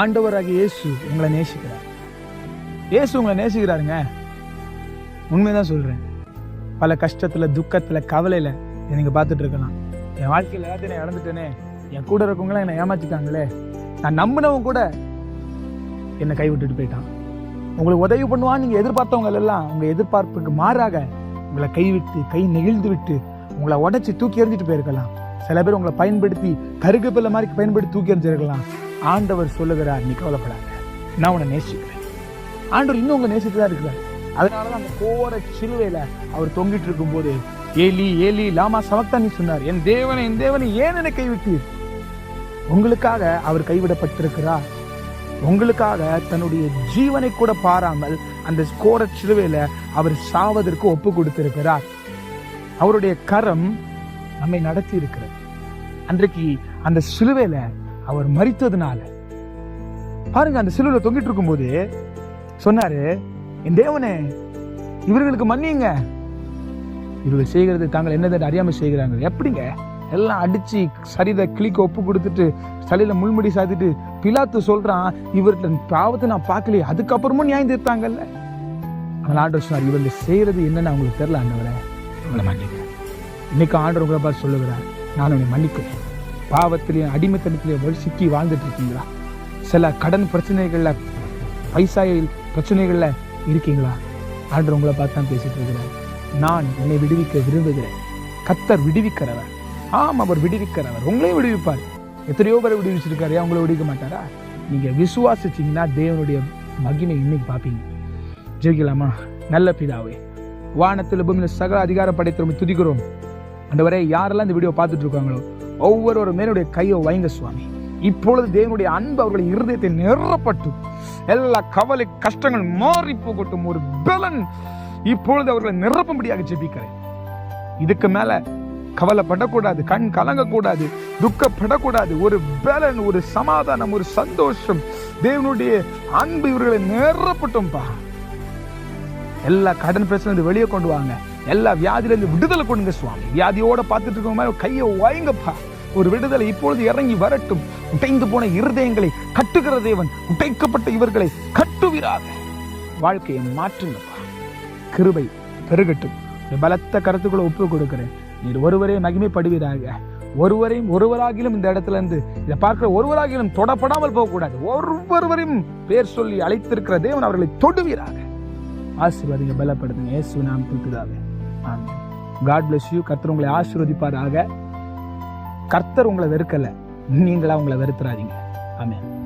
ஆண்டவராக இயேசு உங்களை நேசிக்கிறார். இயேசு உங்களை நேசிக்கிறாருங்க. உண்மைதான் சொல்கிறேன் பல கஷ்டத்தில் துக்கத்தில் கவலையில் நீங்கள் பார்த்துட்டு இருக்கலாம். என் வாழ்க்கையில் எல்லாத்தையும் நான் இழந்துட்டேனே. என் கூட இருக்கவங்களாம் என்னை ஏமாத்திட்டாங்களே. நான் நம்பினவன் கூட என்னை கைவிட்டுட்டு போயிட்டான். உங்களுக்கு உதவி பண்ணுவான்னு நீங்கள் எதிர்பார்த்தவங்க எல்லாம் உங்கள் எதிர்பார்ப்புக்கு மாறாக உங்களை கைவிட்டு கை நெகிழ்ந்து விட்டு உங்களை உடச்சி தூக்கி எறிஞ்சிட்டு போயிருக்கலாம். சில பேர் உங்களை பயன்படுத்தி கருகப்பில்லை மாதிரி பயன்படுத்தி தூக்கி எறிஞ்சிருக்கலாம். ஆண்டவர் சொல்லுகிறார் நீ கவலைப்படாத. நான் உன்னை நேசிக்கிறேன். ஆண்டவர் இன்னும் உங்க நேசித்து தான் இருக்கிறார். அதனாலதான் அந்த கோர சிலுவையில அவர் தொங்கிட்டு இருக்கும்போது ஏலி ஏலி லாமா சமக்தானி சொன்னார் என் தேவனை என் தேவனை ஏன் என்னை கைவிட்டீர்? உங்களுக்காக அவர் கைவிடப்பட்டிருக்கிறார். உங்களுக்காக தன்னுடைய ஜீவனை கூட பாராமல் அந்த கோர சிலுவையில அவர் சாவதற்கு ஒப்பு கொடுத்திருக்கிறார். அவருடைய கரம் நம்மை நடத்தி இருக்கிறது அன்றைக்கு அந்த சிலுவையில அவர் மறித்ததுனால பாருங்க அந்த சிலுவில் தொங்கிட்டு இருக்கும்போது சொன்னாரு என் தேவனே இவர்களுக்கு மன்னியுங்க. இவர்கள் செய்கிறது தாங்கள் என்னதை அறியாமல் செய்கிறாங்க எப்படிங்க? எல்லாம் அடித்து சரிதை கிளிக்க ஒப்பு கொடுத்துட்டு சளியில் முள்முடி சாத்திட்டு பிலாத்து சொல்கிறான் இவர்கிட்ட பாவத்தை நான் பார்க்கலையே அதுக்கப்புறமும் நியாயம் தீர்த்தாங்கல்ல? அதனால் ஆண்டர் சொன்னார் இவர்கள் செய்கிறது என்னன்னு அவங்களுக்கு தெரில ஆண்டவரே. உங்களை மன்னிக்கிறேன் இன்னைக்கு ஆண்டர் உங்களை பார்த்து சொல்லுகிறார். நான் உன்னை மன்னிக்கிறேன். பாவத்திலையும் அடிமைத்தனத்திலையும் வழி சிக்கி வாழ்ந்துட்டு இருக்கீங்களா சில கடன் பிரச்சனைகளில் பைசா பிரச்சனைகளில் இருக்கீங்களா? ஆண்டு உங்களை பார்த்து தான் பேசிட்டு இருக்கிறார். நான் உன்னை விடுவிக்க விரும்புகிறேன். கத்தர் விடுவிக்கிறவர். ஆம் அவர் விடுவிக்கிறவர். உங்களையும் விடுவிப்பார். எத்தனையோ பேரை விடுவிச்சிருக்காரு. ஏன் உங்களை விடுவிக்க மாட்டாரா? நீங்க விசுவாசிச்சிங்கன்னா தேவனுடைய மகிமை இன்னைக்கு பார்ப்பீங்க. ஜெயிக்கலாமா நல்ல பிதாவே வானத்தில் பூமியில் சகல அதிகாரம் படைத்தவரை துதிக்கிறோம். ஆண்டவரே யாரெல்லாம் இந்த வீடியோ பார்த்துட்டு இருக்காங்களோ ஒவ்வொரு மேனுடைய கையை வாங்க சுவாமி. இப்பொழுது தேவனுடைய அன்பு அவர்களுடைய இருதயத்தை நிறப்பட்டு எல்லா கவலை கஷ்டங்கள் மாறி போகட்டும் ஒரு பலன் இப்பொழுது அவர்களை நிரப்பும்படியாக ஜெபிக்கிறேன். இதுக்கு மேல கவலைப்படக்கூடாது கண் கலங்கக்கூடாது துக்கப்படக்கூடாது. ஒரு பலன் ஒரு சமாதானம் ஒரு சந்தோஷம் தேவனுடைய அன்பு இவர்களை நிரப்பட்டும்பா. எல்லா கடன் பிரச்சனை வெளியே கொண்டு வாங்க. எல்லா வியாதியிலேருந்து விடுதலை கொடுங்க சுவாமி. வியாதியோட பார்த்துட்டு இருக்க மாதிரி கையை வாங்கப்பா. ஒரு விடுதலை இப்பொழுது இறங்கி வரட்டும். உடைந்து போன இருதயங்களை கட்டுகிற தேவன் உடைக்கப்பட்ட இவர்களை கட்டுவீராக வாழ்க்கையை மாற்றுங்கப்பா கிருபை பெருகட்டும். பலத்த கருத்துக்களை ஒப்பு கொடுக்கிறேன். நீர் ஒருவரே மகிமைப்படுவீராக. ஒருவரையும் ஒருவராகிலும் இந்த இடத்துல இருந்து இதை பார்க்கிற ஒருவராகிலும் தொடப்படாமல் போகக்கூடாது. ஒவ்வொருவரையும் பேர் சொல்லி அழைத்திருக்கிற தேவன் அவர்களை தொடுவீராக. ஆசீர்வாதிங்க பலப்படுத்துங்க. இயேசு நாம் பிதாவே. ஆமாம் காட் பிளஸ் யூ கர்த்தர் உங்களை ஆசீர்வதிப்பாராக. கர்த்தர் உங்களை வெறுக்கலை. நீங்களா உங்களை வெறுத்துறாதீங்க. ஆமாம்